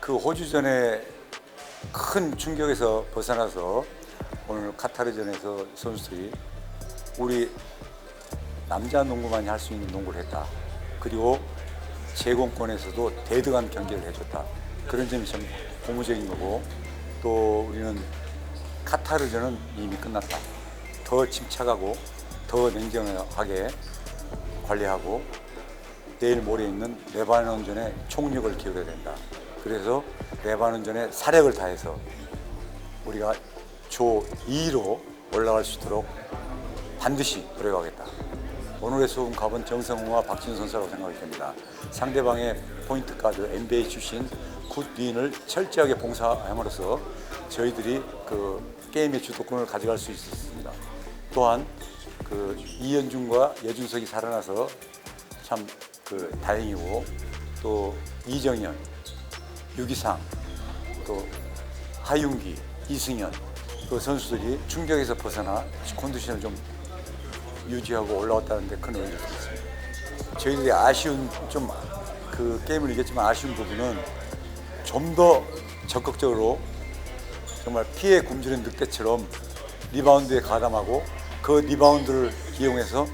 그 호주전에 큰 충격에서 벗어나서 오늘 카타르전에서 선수들이 우리 남자 농구만이 할 수 있는 농구를 했다. 그리고 제공권에서도 대등한 경기를 해줬다. 그런 점이 참 고무적인 거고 또 우리는 카타르전은 이미 끝났다. 더 침착하고 더 냉정하게 관리하고 내일 모레 있는 레바논전에 총력을 기울여야 된다. 그래서 레바논 전에 사력을 다해서 우리가 조 2로 올라갈 수 있도록 반드시 노력하겠다. 오늘의 수업 갑은 정성우와 박진 선수라고 생각이 됩니다. 상대방의 포인트 가드 NBA 출신 굿빈을 철저하게 봉사함으로써 저희들이 그 게임의 주도권을 가져갈 수 있었습니다. 또한 그 이현중과 여준석이 살아나서 참 그 다행이고 또 이정현, 유기상, 또 하윤기, 이승현 그 선수들이 충격에서 벗어나 컨디션을 좀 유지하고 올라왔다는데 큰 의미를 두겠습니다. 저희들이 아쉬운 좀 그 게임을 이겼지만 아쉬운 부분은 좀 더 적극적으로 정말 피해 굶주린 늑대처럼 리바운드에 가담하고 그 리바운드를 이용해서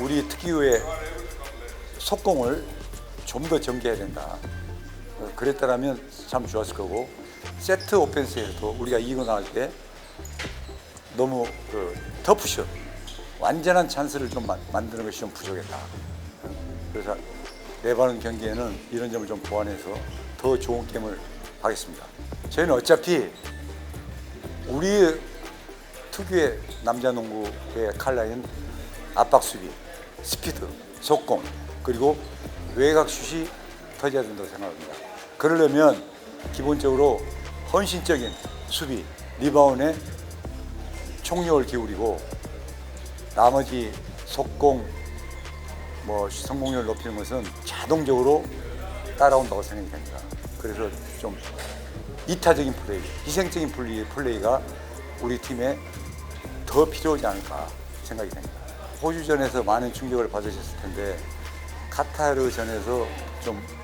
우리 특유의 속공을 좀 더 전개해야 된다. 어, 그랬다라면 참 좋았을 거고 세트 오펜스에서도 우리가 이기고 나갈 때 너무 그 터프슛 완전한 찬스를 좀 만- 만드는 것이 좀 부족했다. 그래서 레바논 경기에는 이런 점을 좀 보완해서 더 좋은 게임을 하겠습니다. 저희는 어차피 우리 특유의 남자 농구의 칼라인 압박 수비, 스피드, 속공 그리고 외곽 슛이 터져야 된다고 생각합니다. 그러려면 기본적으로 헌신적인 수비, 리바운에 총력을 기울이고 나머지 속공, 뭐 성공률을 높이는 것은 자동적으로 따라온다고 생각이 됩니다. 그래서 좀 이타적인 플레이, 희생적인 플레이, 플레이가 우리 팀에 더 필요하지 않을까 생각이 됩니다. 호주전에서 많은 충격을 받으셨을 텐데 카타르전에서 좀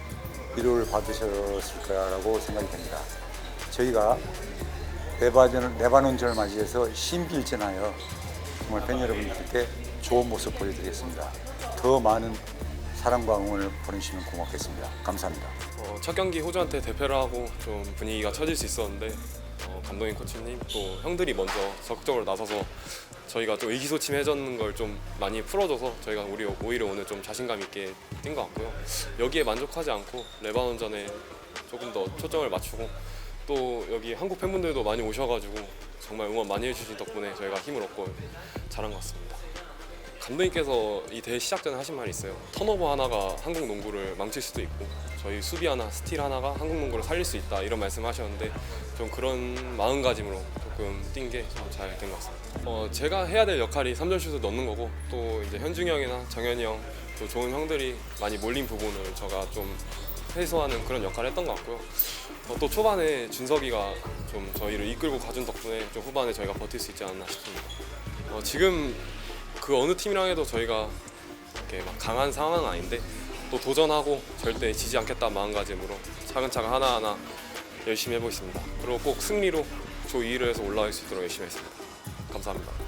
위로를 받으셨을 거라고 생각이 됩니다. 저희가 레바전, 레바논전을 맞이해서 신비일전하여 정말 팬 여러분들께 좋은 모습 보여드리겠습니다. 더 많은 사랑과 응원을 보내주시면 고맙겠습니다. 감사합니다. 어, 첫 경기 호주한테 대패를 하고 좀 분위기가 처질 수 있었는데 어, 감독님 코치님 또 형들이 먼저 적극적으로 나서서 저희가 좀 의기소침해졌는 걸 좀 많이 풀어줘서 저희가 우리 오히려 오늘 좀 자신감 있게 뛴 것 같고요. 여기에 만족하지 않고 레바논전에 조금 더 초점을 맞추고 또 여기 한국 팬분들도 많이 오셔가지고 정말 응원 많이 해주신 덕분에 저희가 힘을 얻고 잘한 것 같습니다. 감독님께서 이 대회 시작 전에 하신 말이 있어요. 턴오버 하나가 한국 농구를 망칠 수도 있고 저희 수비 하나, 스틸 하나가 한국 농구를 살릴 수 있다 이런 말씀하셨는데 좀 그런 마음가짐으로 조금 뛴게좀잘된 것 같습니다. 어, 제가 해야 될 역할이 3점 슛을 넣는 거고 또 이제 현중이 형이나 정현이 형, 또 좋은 형들이 많이 몰린 부분을 제가 좀 해소하는 그런 역할을 했던 것 같고요. 어, 또 초반에 준석이가 좀 저희를 이끌고 가준 덕분에 좀 후반에 저희가 버틸 수 있지 않나 싶습니다. 어, 지금 그 어느 팀이랑 해도 저희가 이렇게 막 강한 상황은 아닌데 또 도전하고 절대 지지 않겠다 마음가짐으로 차근차근 하나하나 열심히 해보겠습니다. 그리고 꼭 승리로 조 2위를 해서 올라갈 수 있도록 열심히 하겠습니다. 감사합니다.